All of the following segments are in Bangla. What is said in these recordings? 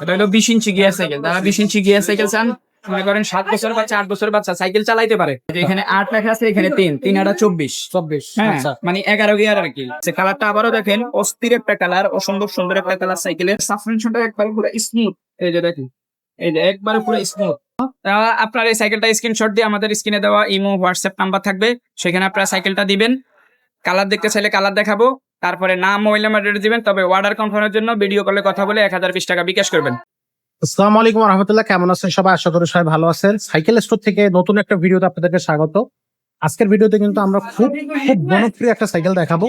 এটা হলো বিশ ইঞ্চি গিয়ার সাইকেল। যারা বিশ ইঞ্চি গিয়ার সাইকেল চান মনে করেন সাত বছর বাচ্চা আট বছর বাচ্চা সাইকেল চালাইতে পারে। এখানে আট লেখা আছে এখানে তিন তিন আটা চব্বিশ। চব্বিশ হ্যাঁ। আচ্ছা। মানে এগারো গিয়ার আর কি। সে কালারটা আবারও দেখেন অস্থির একটা কালার অসম্ভব সুন্দর একটা কালার সাইকেলের। সাসপেনশনটা একবারে পুরো স্মুথ এই যে দেখেন এই যে একবারে পুরো স্মুথ আপনার এই সাইকেলটা স্ক্রিনশট দিয়ে আমাদের স্ক্রিনে দেওয়া ইমো হোয়াটসঅ্যাপ নাম্বার থাকবে। সেখানে আপনারা সাইকেলটা দিবেন। কালার দেখতে চাইলে কালার দেখাবো। তারপরে নাম মোবাইল নাম্বার অ্যাড্রেস দিবেন, তবে অর্ডার কনফার্মের জন্য ভিডিও কলে কথা বলে এক হাজার বিশ টাকা বিকাশ করবেন। আসসালামু আলাইকুম রহমতুল্লাহ কেমন আছেন সবাই? আশা করি সবাই ভালো আছেন। সাইকেল স্টোর থেকে নতুন একটা ভিডিওতে আপনাদেরকে স্বাগত। আজকের ভিডিওতে কিন্তু আমরা খুব খুব জনপ্রিয় একটা সাইকেল দেখাবো।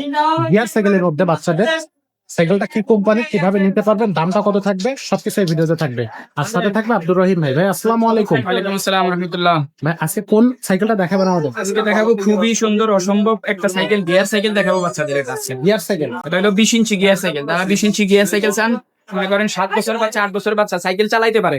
গিয়ার সাইকেলের মধ্যে বাচ্চাদের। সাইকেলটা কি কোম্পানি কীভাবে নিতে পারবেন দামটা কত থাকবে সবকিছু এই ভিডিওতে থাকবে। আর সাথে থাকবে আব্দুর রহিম ভাই। ভাই আসসালামু আলাইকুম। ওয়ালাইকুম আসসালাম রহমতুল্লাহ। ভাই আজকে কোন সাইকেলটা দেখাবেন আমাদের? আজকে দেখাবো খুবই সুন্দর অসম্ভব একটা সাইকেল গিয়ার সাইকেল দেখাবো বাচ্চাদের কাছে। গিয়ার সাইকেল এটা হলো বিশ ইঞ্চি গিয়ার সাইকেল যারা বিশ ইঞ্চি গিয়ার সাইকেল চান মনে করেন সাত বছর বাচ্চা আট বছর বাচ্চা সাইকেল চালাইতে পারে।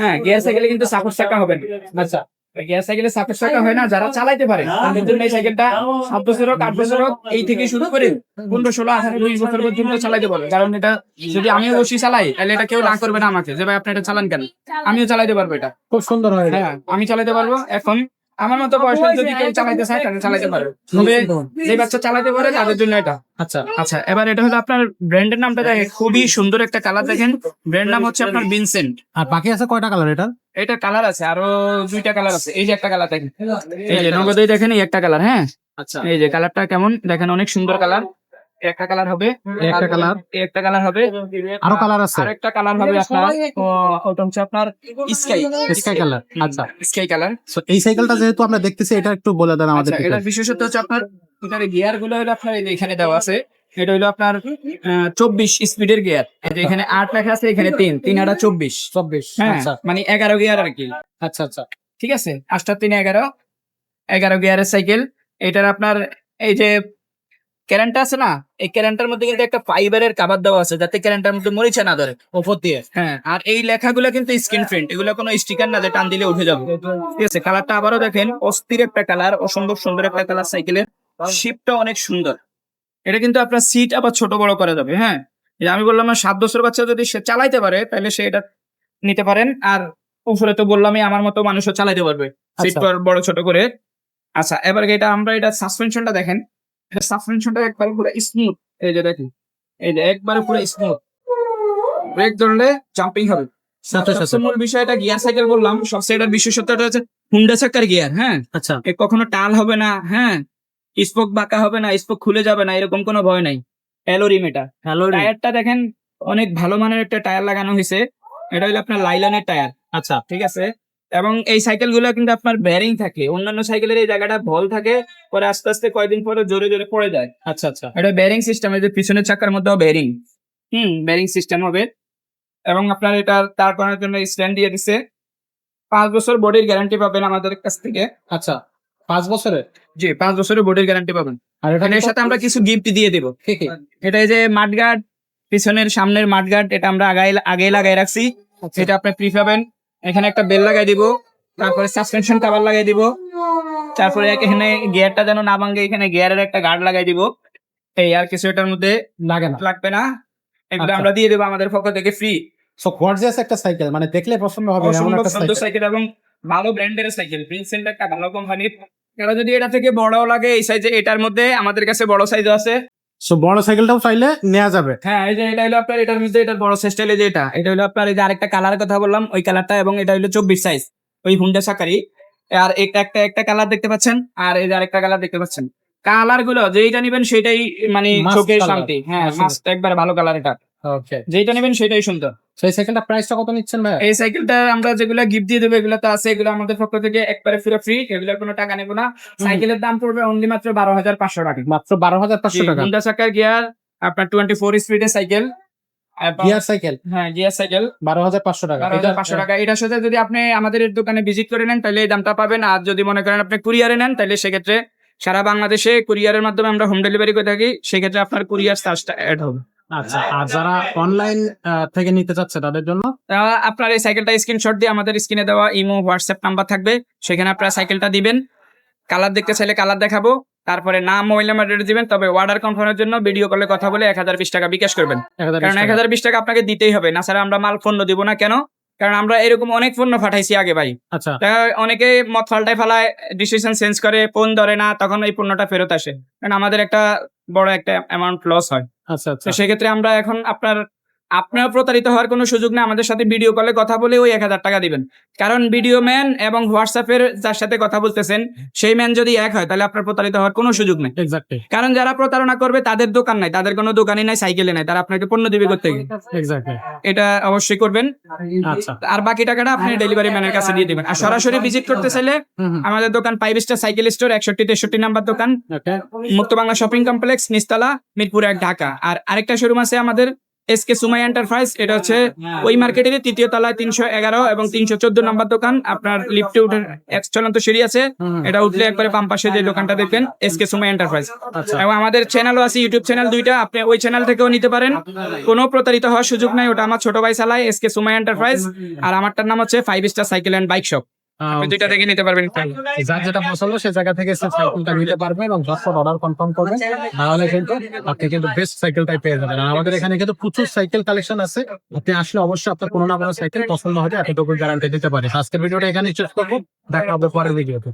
হ্যাঁ গিয়ার সাইকেলে কিন্তু সাপোর্ট চাকা হবে না। আচ্ছা। গিয়ার সাইকেলে সাপোর্ট চাকা হয় না যারা চালাইতে পারে তাদের জন্য এই সাইকেলটা সাত বছর হোক আট বছর হোক এই থেকে শুরু করে। পনেরো ষোলো আঠারো বিশ বছর পর্যন্ত চালাইতে পারবে। কারণ এটা যদি আমিও বসি চালাই তাহলে এটা কেউ না করবে না আমাকে। যে ভাই আপনি এটা চালান কেন? আমিও চালাইতে পারব এটা। খুব সুন্দর হয় হ্যাঁ আমি চালাইতে পারব। এখন আমার মতো বয়সে যদি কেউ চালাইতে চায় তাহলে চালাইতে পারে। তবে যে বাচ্চা চালাতে পারে তাদের জন্য এটা। আচ্ছা। আচ্ছা এবার এটা হলো আপনার ব্র্যান্ডের নামটা দেখেন খুবই সুন্দর একটা কালার দেখেন। ব্র্যান্ড নাম হচ্ছে আপনার ভিনসেন্ট আর বাকি আছে কয়টা কালার এটা এটা কালার আছে আরও দুইটা কালার আছে। এই যে একটা কালার দেখেন। এই যে নগদেই দেখেন এই একটা কালার হ্যাঁ? আচ্ছা। এই যে কালারটা কেমন? দেখেন অনেক সুন্দর কালার একটা কালার হবে একটা কালার একটা কালার হবে আরও কালার আছে। আর একটা কালার হবে আপনার ওটা হচ্ছে আপনার স্কাই স্কাই কালার আচ্ছা। স্কাই কালার So, এই সাইকেলটা যেহেতু আমরা দেখতেছি এটা একটু বলে দেন আমাদের আচ্ছা এটার বিশেষত্ব হচ্ছে আপনার এটার গিয়ারগুলো হলো আপনার এখানে দেওয়া আছে এটা হলো আপনার চব্বিশ স্পিডের গিয়ার এখানে আট লেখা আছে এখানে তিন তিন আটা চব্বিশ। চব্বিশ হ্যাঁ আচ্ছা। মানে এগারো গিয়ার আর কি। আচ্ছা আচ্ছা। ঠিক আছে? আটটা তিন এগারো। এগারো গিয়ারের সাইকেল এটার আপনার এই যে ক্যারেন্টা আছে না? এই ক্যারেন্টার মধ্যে কিন্তু একটা ফাইবারের কাবার দেওয়া আছে যাতে ক্যারেন্টার মধ্যে মরিচা না ধরে ওপর দিয়ে। হ্যাঁ আর এই লেখাগুলো কিন্তু স্ক্রিন প্রিন্ট এগুলো কোনো স্টিকার না যে টান দিলে উঠে যাবে। ঠিক আছে কালারটা আবারও দেখেন অস্থির একটা কালার অসম্ভব সুন্দর একটা কালার সাইকেলের শিপটা অনেক সুন্দর। এটা কিন্তু আপনার সিট আবার ছোট বড় করা যাবে হ্যাঁ? আমি বললাম না সাত বছর বাচ্চা যদি সে চালাইতে পারে তাহলে সে এটা নিতে পারেন। আর উপরে তো বললামই আমার মতো মানুষও চালাইতে পারবে। সিট আচ্ছা। বড় ছোট করে। আচ্ছা এবার এটা আমরা এটা সাসপেনশনটা দেখেন। এটা সাসপেনশনটা একবার পুরো স্মুথ এই যে দেখেন এই যে একবারে পুরো স্মুথ ব্রেক ধরলে জাম্পিং হবে। মূল গিয়ার সাইকেল বললাম। সবচেয়ে বিশেষত্বটা হচ্ছে হুন্ডা চাকার গিয়ার হ্যাঁ? আচ্ছা। কখনো টাল হবে না হ্যাঁ? স্পোক বাঁকা হবে না স্পোক খুলে যাবে না এরকম কোনো ভয় নাই। অ্যালোরিম এটা টায়ারটা দেখেন অনেক ভালো মানের একটা টায়ার লাগানো হয়েছে। এটা হলো আপনার লাইলনের টায়ার আচ্ছা। ঠিক আছে? এবং এই সাইকেলগুলো কিন্তু আপনার ব্যারিং থাকে। অন্যান্য সাইকেলের এই জায়গাটা ভল থাকে পরে আস্তে আস্তে কয়দিন পরে জোরে জোরে পড়ে যায়। আচ্ছা আচ্ছা। এটা ব্যারিং সিস্টেম এই যে পিছনের চাকার মধ্যেও ব্যারিং হুম ব্যারিং সিস্টেম হবে। এবং আপনার এটা তার করার জন্য স্ট্যান্ড দিয়ে দিছে। পাঁচ বছর বডির গ্যারান্টি পাবেন আমাদের কাছ থেকে। আচ্ছা পাঁচ বছরের? জি পাঁচ বছরের বডির গ্যারান্টি পাবেন। আর এখানে এর সাথে আমরা কিছু গিফট দিয়ে দেবো? এটা এই যে মাঠগার্ড পিছনের সামনের মাঠগার্ড এটা আমরা আগাই আগে লাগাই রাখছি। আচ্ছা। এটা আপনি ফ্রি পাবেন। এখানে একটা বেল লাগাই দিব তারপরে সাসপেনশন কাভার লাগাই দিব তারপরে এখানে গিয়ারটা যেন না ভাঙে এখানে গিয়ারের একটা গার্ড লাগাই দিব। এই আর কিছু এটার মধ্যে লাগে না। লাগবে না। এগুলো আচ্ছা। আমরা দিয়ে দেবো আমাদের পক্ষ থেকে ফ্রি সো গর্জিয়াস একটা সাইকেল মানে দেখলে পছন্দ হবে এমন একটা সুন্দর সাইকেল সাইকেল এবং ভালো ব্র্যান্ডের সাইকেল প্রিন্সেন্ট একটা ভালো কোম্পানির এরা যদি এটা থেকে বড় লাগে এই সাইজে এটার মধ্যে আমাদের কাছে বড় সাইজও আছে। সো বড় সাইকেলটাও চাইলে নেওয়া যাবে। হ্যাঁ এই যে এটা হলো আপনার এটার মধ্যে এটা বড় সাইজটা হলো যে এটা এটা হলো আপনার এই যে আরেকটা কালারের কথা বললাম ওই কালারটা এবং এটা হলো চব্বিশ সাইজ ওই হুন্ডা সাকারি আর একটা একটা একটা কালার দেখতে পাচ্ছেন আর এই যে আরেকটা কালার দেখতে পাচ্ছেন। কালারগুলো যেইটা নিবেন সেটাই মানে চোখের শান্তি। হ্যাঁ। একবার ভালো কালার এটা। ওকে যেইটা নিবেন সেটাই সুন্দর। সো এই সাইকেলটা প্রাইসটা কত নিচ্ছেন ভাই এই সাইকেলটা আমরা যেগুলো গিফট দিয়ে দেবো এগুলো তো আছে এগুলো আমাদের পক্ষ থেকে একবারে ফিরে ফ্রি এগুলোর কোনো টাকা নেব না। সাইকেলের দাম পড়বে অনলি মাত্র বারো হাজার পাঁচশো টাকা। মাত্র বারো হাজার পাঁচশো টাকা। হুন্ডা চাকার গিয়ার আপনার টোয়েন্টি ফোর স্পিডের সাইকেল গিয়ার সাইকেল হ্যাঁ গিয়ার সাইকেল বারো হাজার পাঁচশো টাকা। হাজার পাঁচশো টাকা। এটার সাথে যদি আপনি আমাদের দোকানে ভিজিট করে নেন তাহলে এই দামটা পাবেন। আর যদি মনে করেন আপনি কুরিয়ারে নেন তাহলে সেক্ষেত্রে সারা বাংলাদেশে কুরিয়ারের মাধ্যমে আমরা হোম ডেলিভারি করে থাকি। সেক্ষেত্রে আপনার কুরিয়ার চার্জটা অ্যাড হবে। আচ্ছা আর যারা অনলাইন থেকে নিতে চাচ্ছে তাদের জন্য? আপনার এই সাইকেলটা স্ক্রিনশট দিয়ে আমাদের স্ক্রিনে দেওয়া ইমো হোয়াটসঅ্যাপ নাম্বার থাকবে। সেখানে আপনারা সাইকেলটা দিবেন। কালার দেখতে চাইলে কালার দেখাবো। তারপরে নাম মোবাইল নাম্বার অ্যাড্রেস দিবেন। তবে অর্ডার কনফার্মের জন্য ভিডিও কলে কথা বলে এক হাজার বিশ টাকা বিকাশ করবেন। কারণ এক হাজার বিশ টাকা আপনাকে দিতেই হবে। না স্যার আমরা মাল পণ্য দিব না। কেন? কারণ আমরা এরকম অনেক পণ্য পাঠাইছি আগে ভাই। আচ্ছা। অনেকে মত ফাল্টায় ফালায় ডিসিশন চেঞ্জ করে ফোন ধরে না তখন এই পণ্যটা ফেরত আসে। কারণ আমাদের একটা বড় একটা অ্যামাউন্ট লস হয়। আচ্ছা তো আচ্ছা সেক্ষেত্রে আমরা এখন আপনার আপনার প্রতারিত হওয়ার কোনো সুযোগ নেই আমাদের সাথে ভিডিও কলে কথা বলে ওই এক হাজার টাকা দিবেন। কারণ ভিডিও ম্যান এবং হোয়াটসঅ্যাপের যার সাথে কথা বলতেছেন সেই ম্যান যদি এক হয় তাহলে আপনার প্রতারিত হওয়ার কোনো সুযোগ নেই। কারণ যারা প্রতারণা করবে তাদের দোকান নাই তাদের কোনো দোকানই নাই সাইকেলে নাই তারা আপনাকে পণ্য দিবে করতে এক্স্যাক্টলি এটা অবশ্যই করবেন। আচ্ছা। আর বাকি টাকাটা আপনি ডেলিভারি ম্যানের কাছে দিয়ে দিবেন। আর সরাসরি ভিজিট করতে চাইলে আমাদের দোকান ফাইভ স্টার সাইকেল স্টোর একষট্টি তেষট্টি নাম্বার দোকান। মুক্ত বাংলা শপিং কমপ্লেক্স নিস্তলা মিরপুর এক ঢাকা। আর আরেকটা শোরুম আছে আমাদের এস কে সুমাই এন্টারপ্রাইজ এটা হচ্ছে ওই মার্কেটের তৃতীয় তলায় তিনশো এগারো এবং তিনশো চোদ্দ নম্বর দোকান। আপনার লিফটে উঠে এক চলন্ত সিঁড়ি আছে। এটা উঠলে একবারে বাম পাশে যে দোকানটা দেখবেন এস কে সুমাই এন্টারপ্রাইজ এবং আমাদের চ্যানেলও আছে ইউটিউব চ্যানেল দুইটা। আপনি ওই চ্যানেল থেকেও নিতে পারেন। কোনো প্রতারিত হওয়ার সুযোগ নাই। ওটা আমার ছোট ভাই চালায় এস কে সুমাই এন্টারপ্রাইজ আর আমারটার নাম হচ্ছে five star cycle and bike shop আপনি দুইটা থেকে নিতে পারবেন যার যেটা পছন্দ সে জায়গা থেকে সে সাইকেলটা নিতে পারবেন এবং অর্ডার কনফার্ম করবেন তাহলে কিন্তু আপনি কিন্তু বেস্ট সাইকেলটাই পেয়ে যাবেন। আর আমাদের এখানে কিন্তু প্রচুর সাইকেল কালেকশন আছে। আপনি আসলে অবশ্যই আপনার কোনো না কোনো সাইকেল পছন্দ হবে এতটুকু গ্যারান্টি দিতে পারে আজকের ভিডিওটা এখানে শেষ করব। দেখা হবে পরের ভিডিওতে